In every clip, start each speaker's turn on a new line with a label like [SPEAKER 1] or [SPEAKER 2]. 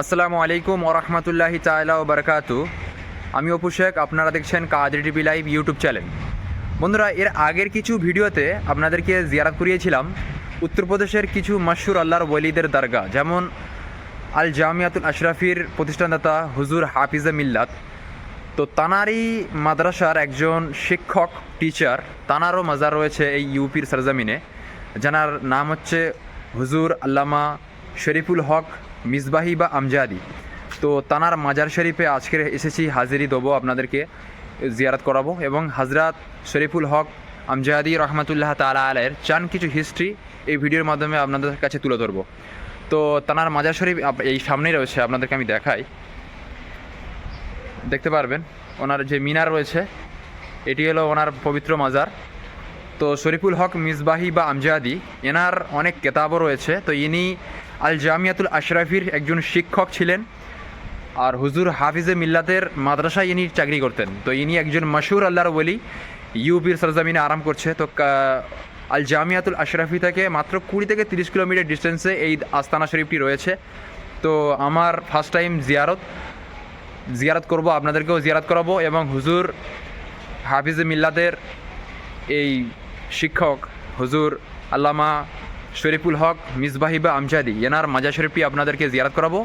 [SPEAKER 1] আসসালামু আলাইকুম ওরহমতুল্লাহি তালা ও বারকাতু আমি অপু শেখ, আপনারা দেখছেন Kader TV live YouTube channel. বন্ধুরা, এর আগের কিছু ভিডিওতে আপনাদেরকে জিয়ারাত করিয়েছিলাম উত্তরপ্রদেশের কিছু মশহুর আল্লাহর ওয়ালিদের দরগা, যেমন আল জামিয়াতুল আশরাফির প্রতিষ্ঠানদাতা হুজুর হাফিজা মিল্লাত। তো তানারই মাদ্রাসার একজন শিক্ষক, টিচার, তানারও মাজার রয়েছে এই ইউপির সরজামিনে। যার নাম হচ্ছে হুজুর আল্লামা শরীফুল হক মিসবাহি বা আমজাদি। তো তানার মাজার শরীফে আজকে এসেছি হাজিরি দেবো আপনাদেরকে, জিয়ারত করাবো এবং হাজরাত শরীফুল হক আমজাদি রহমতুল্লাহ তালা আলের চান কিছু হিস্ট্রি এই ভিডিওর মাধ্যমে আপনাদের কাছে তুলে ধরবো। তো তানার মাজার শরীফ এই সামনেই রয়েছে, আপনাদেরকে আমি দেখাই। দেখতে পারবেন, ওনার যে মিনার রয়েছে, এটি হলো ওনার পবিত্র মাজার। তো শরীফুল হক মিসবাহি বা আমজাদি, এনার অনেক কেতাবও রয়েছে। তো ইনি আল জামিয়াতুল আশরাফির একজন শিক্ষক ছিলেন আর হুজুর হাফিজে মিল্লাতের মাদ্রাসায় ইনি চাকরি করতেন। তো ইনি একজন মশহুর আল্লাহর বলি ইউপির সরজমিনে আরাম করছে। তো আল জামিয়াতুল আশরাফি থেকে মাত্র কুড়ি থেকে তিরিশ কিলোমিটার ডিস্টেন্সে এই আস্তানা শরীফটি রয়েছে। তো আমার ফার্স্ট টাইম জিয়ারত জিয়ারত করব, আপনাদেরকেও জিয়ারত করাবো এবং হুজুর হাফিজে মিল্লাতের এই শিক্ষক হুজুর আল্লামা শরীফুল হক মিসবাহিবা আমজাদি, এনার মাজা শরীফটি আপনাদেরকে জিয়ারত করাবো?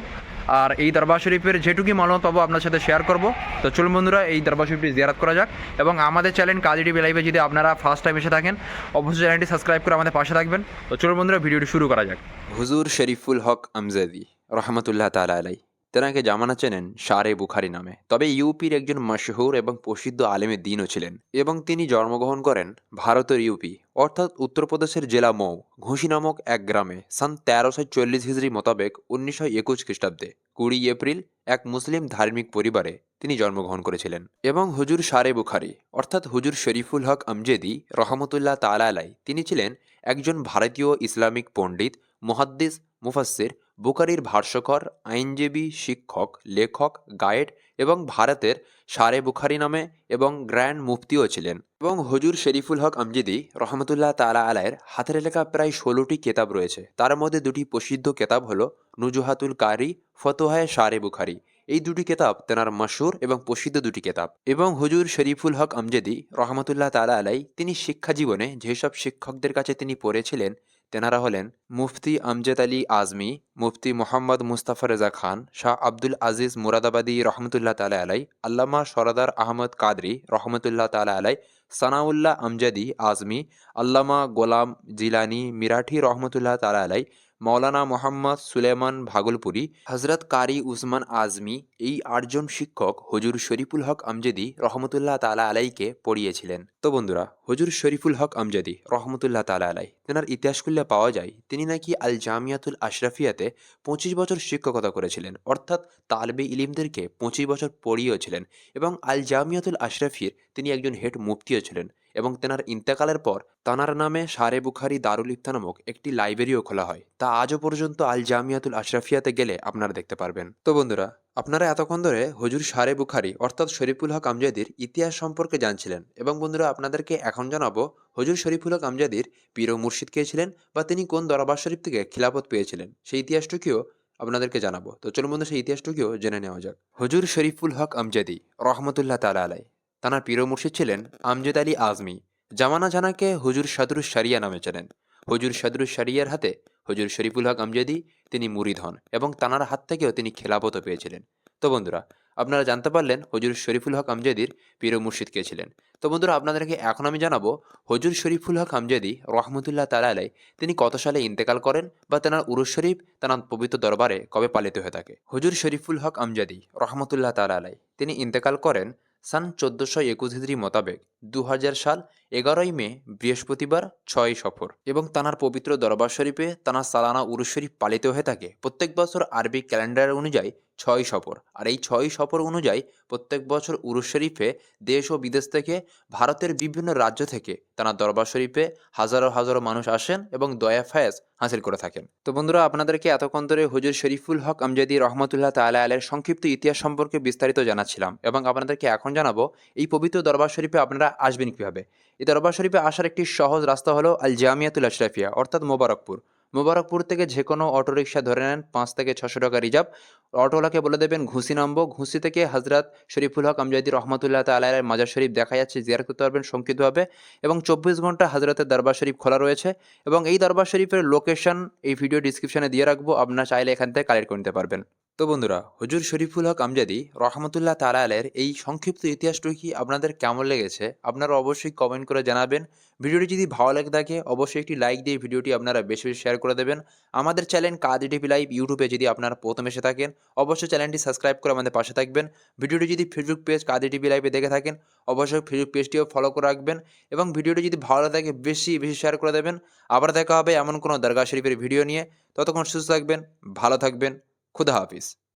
[SPEAKER 1] আর এই দরবার শরীফের যেটুকুই মালুমত পাবো আপনার সাথে শেয়ার করব। তো চলুন বন্ধুরা, এই দরবার শরীফটি জিয়ারত করা যাক এবং আমাদের চ্যানেল কাজী টিভি লাইভে যদি আপনারা ফার্স্ট টাইম এসে থাকেন, অবশ্যই চ্যানেলটি সাবস্ক্রাইব করে আমাদের পাশে থাকবেন। তো চলুন বন্ধুরা ভিডিওটি শুরু করা যাক।
[SPEAKER 2] হুজুর শরীফুল হক আমজাদি, রহমতুল্লাহ তালা আলাই তেনাকে জামানা চেনেন শারে বুখারি নামে। তবে ইউপির একজন মশহুর এবং প্রসিদ্ধ আলেমে দিনও ছিলেন এবং তিনি জন্মগ্রহণ করেন ভারতের ইউপি, অর্থাৎ উত্তরপ্রদেশের জেলা মৌ, ঘুষি নামক এক গ্রামে, সান তেরোশো চল্লিশ হিজড়ি মোতাবেক উনিশশো একুশ খ্রিস্টাব্দে। কুড়ি এপ্রিল এক মুসলিম ধার্মিক পরিবারে তিনি জন্মগ্রহণ করেছিলেন এবং হুজুর শারে বুখারি, অর্থাৎ হুজুর শরীফুল হক আমজেদি রহমতুল্লাহ তালা আলাই তিনি ছিলেন একজন ভারতীয় ইসলামিক পণ্ডিত, মুহাদ্দিস, মুফাসসির বুকারির ভাষ্যকর, আইনজীবী, শিক্ষক, লেখক, গাইড এবং ভারতের সারে বুখারি নামে এবং গ্র্যান্ড মুফতিও ছিলেন এবং হজুর শরীফুল হক আমজিদি রহমতুল্লাহ তালা আলায়ের হাতের লেখা প্রায় ষোলোটি কেতাব রয়েছে। তার মধ্যে দুটি প্রসিদ্ধ কেতাব হল নুজুহাতুল কারি, ফতোহায় সারে বুখারি। এই দুটি কেতাব তেনার মশহুর এবং প্রসিদ্ধ দুটি কেতাব এবং হুজুর শরীফুল হক আমজেদি রহমতুল্লাহ তালা আলাই তিনি শিক্ষা জীবনে যেসব শিক্ষকদের কাছে তিনি পড়েছিলেন তেনারা হলেন মুফতি আমজেদ আলী আজমি, মুফতি মোহাম্মদ মুস্তাফা রেজা খান, শাহ আব্দুল আজিজ মুরাদাবাদী রহমতুল্লাহ তালা আলাই আল্লামা সরদার আহমদ কাদরি রহমতুল্লাহ তালা আলাই সানাউল্লাহ আমজাদি আজমি, আল্লামা গোলাম জিলানি মিরাঠি রহমতুল্লাহ তালা আলাই মৌলানা মোহাম্মদ সুলেমান ভাগলপুরি হজরত কারি উসমান আজমি, এই আটজন শিক্ষক হজুর শরীফুল হক আমজেদি রহমতুল্লাহ তালা আলাইকে পড়িয়েছিলেন। তো বন্ধুরা, হুজুর শরীফুল হক আমজাদি রহমতুল্লাহ তালা আলাই, তেনার ইতিহাস খুললে পাওয়া যায়, তিনি নাকি আল জামিয়াতুল আশরাফিয়াতে পঁচিশ বছর শিক্ষকতা করেছিলেন, অর্থাৎ তালবে ইলিমদেরকে পঁচিশ বছর পড়িয়েছিলেন এবং আল জামিয়াতুল আশরাফির তিনি একজন হেড মুফতিও ছিলেন। এবং তেনার ইন্তেকালের পর তানার নামে সারে বুখারি দারুল ইফতা নামক একটি লাইব্রেরিও খোলা হয়। তা আজও পর্যন্ত আল জামিয়াতুল আশরাফিয়াতে গেলে আপনারা দেখতে পারবেন। তো বন্ধুরা, আপনারা এতক্ষণ ধরে হজুর সারে বুখারি অর্থাৎ শরীফুল হক আমজাদির ইতিহাস সম্পর্কে জানছিলেন এবং বন্ধুরা, আপনাদেরকে এখন জানাব হজুর শরীফুল হক আমজাদির পীর মুর্শিদ কে ছিলেন বা তিনি কোন দরবার শরীফ থেকে খিলাফত পেয়েছিলেন সেই ইতিহাসটুকুও আপনাদেরকে জানাব। তো চলুন বন্ধু সেই ইতিহাসটুকুও জেনে নেওয়া যাক। হজুর শরীফুল হক আমজাদি রহমতুল্লাহ তালা আলাই তানার পীর মুর্শিদ ছিলেন আমজেদ আলী আজমি, জামানা জানাকে হুজুর সাদরুস সারিয়া নামে চেনেন। হুজুর সাদরুস সারিয়ার হাতে হুজুর শরীফুল হক আমজাদি, তিনি মুরিদ হন এবং তানার হাত থেকেও তিনি খেলাপত পেয়েছিলেন। তো বন্ধুরা, আপনারা জানতে পারলেন হজুর শরীফুল হক আমজাদির পীর মুর্শিদ কে ছিলেন। তো বন্ধুরা, আপনাদেরকে এখন আমি জানাব হজুর শরীফুল হক আমজাদি রহমতুল্লাহ তালা আলাই তিনি কত সালে ইন্তেকাল করেন বা তেনার উরুস শরীফ তেনার পবিত্র দরবারে কবে পালিত হয়ে থাকে? হজুর শরীফুল হক আমজাদি রহমতুল্লাহ তালা আলাই তিনি ইন্তেকাল করেন সান চোদ্দশো একুশ হিজড়ি মোতাবেক দু হাজার সাল এগারোই মে, বৃহস্পতিবার ছয় সফর এবং তানার পবিত্র দরবার শরীফে তানার সালানা উরুশ শরীফ পালিত হয়ে থাকে। প্রত্যেক বছর আরবি ক্যালেন্ডার অনুযায়ী ছয় সফর। আর এই ছয় সফর অনুযায়ী প্রত্যেক বছর উরুস শরীফে দেশ ও বিদেশ থেকে ভারতের বিভিন্ন রাজ্য থেকে তানার দরবার শরীফে হাজারো হাজারো মানুষ আসেন এবং দয়া ফায়াজ হাসিল করে থাকেন। তো বন্ধুরা, আপনাদেরকে এতক্ষণ ধরে হুজুর শরীফুল হক আমজাদি রহমতুল্লাহ তালা আলের সংক্ষিপ্ত ইতিহাস সম্পর্কে বিস্তারিত জানাচ্ছিলাম এবং আপনাদেরকে এখন জানাব, এই পবিত্র দরবার শরীফে আপনারা আসবেন কীভাবে? এই দরবার শরীফে আসার একটি সহজ রাস্তা হলো আল জামিয়াতুল আশরাফিয়া, অর্থাৎ মোবারকপুর। মোবারকপুর থেকে যে কোনো অটোরিকশা ধরে নেন পাঁচ থেকে ছশো টাকা রিজার্ভ। অটোওয়ালাকে বলে দেবেন, ঘুষি নামবো। ঘুষি থেকে হজরত শরীফুল হক আমজাদি রহমতুল্লাহ তালের মাজার শরীফ দেখা যাচ্ছে জিয়ার করতে পারবেন সংক্ষিপ্তভাবে এবং চব্বিশ ঘণ্টা হজরতের দরবার শরীফ খোলা রয়েছে। এবং এই দরবার শরীফের লোকেশন এই ভিডিও ডিসক্রিপশনে দিয়ে রাখব। আপনার চাইলে এখান থেকে কালেক্ট করে নিতে পারবেন। তো বন্ধুরা, হজুর শরীফুল হক, আমজাদি রহমতুল্লাহ তালালের এই সংক্ষিপ্ত ইতিহাসটি কি আপনাদের কেমন লেগেছে? আপনারা অবশ্যই কমেন্ট করে জানাবেন। ভিডিওটি যদি ভালো লাগে থাকে, অবশ্যই একটি লাইক দিয়ে ভিডিওটি আপনারা বেশি বেশি শেয়ার করে দেবেন। আমাদের চ্যানেল কাদি টিভি লাইভ ইউটিউবে যদি আপনারা প্রথম এসে থাকেন, অবশ্যই চ্যানেলটি সাবস্ক্রাইব করে আমাদের পাশে থাকবেন। ভিডিওটি যদি ফেসবুক পেজ কাদি টিভি লাইভে দেখে থাকেন, অবশ্যই ফেসবুক পেজটিও ফলো করে রাখবেন এবং ভিডিওটি যদি ভালো লাগে, বেশি বেশি শেয়ার করে দেবেন। আবার দেখা হবে এমন কোনো দরগা শরীফের ভিডিও নিয়ে। ততক্ষণ সুস্থ থাকবেন, ভালো থাকবেন, খুদা হাফিজ।